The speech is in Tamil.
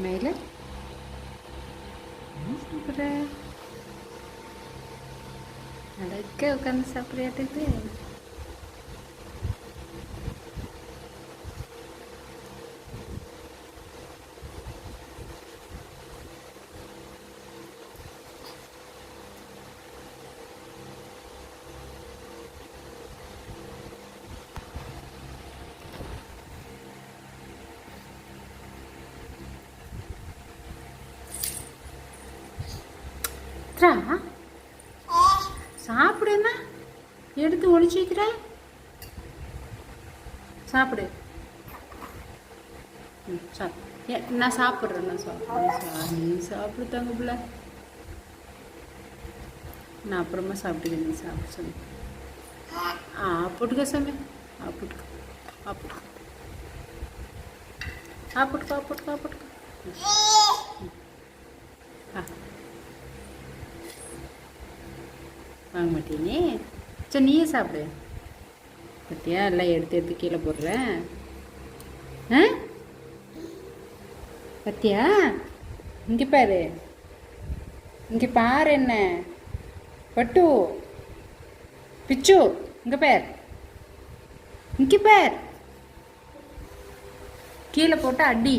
Mailer. Sapre. Alagga ukan sapre atete. Chitra சாப்பிடுன்னா எடுத்து ஒழிச்சு வைக்கிற? சாப்பிடு. ம், ஏ, நான் சாப்பிட்றேன் நான் சாப்பிட்றேன் நீ சாப்பிடு தங்க பிள்ளை. நான் அப்புறமா சாப்பிட்டுக்கிறேன் நீ சாப்பிட சாமி ஆ போட்டுக்க சாமி. ஆப்பிட்டுக்க போட்டுக்க ஆ போட்டுக்க ஆ ஆ போட்டுக்க ஆ போட்டுக்க ம். ஆ வாங்க மாட்டீனே சரி நீயே சாப்பிடு. பத்தியா எல்லாம் எடுத்து எடுத்து கீழே போடுறேன் ஆ? பத்தியா? இங்கே பாரு. இங்கே பாரு என்ன. பட்டு. பிச்சு. இங்கே பேர். இங்கே பேர். கீழே போட்டால் அடி.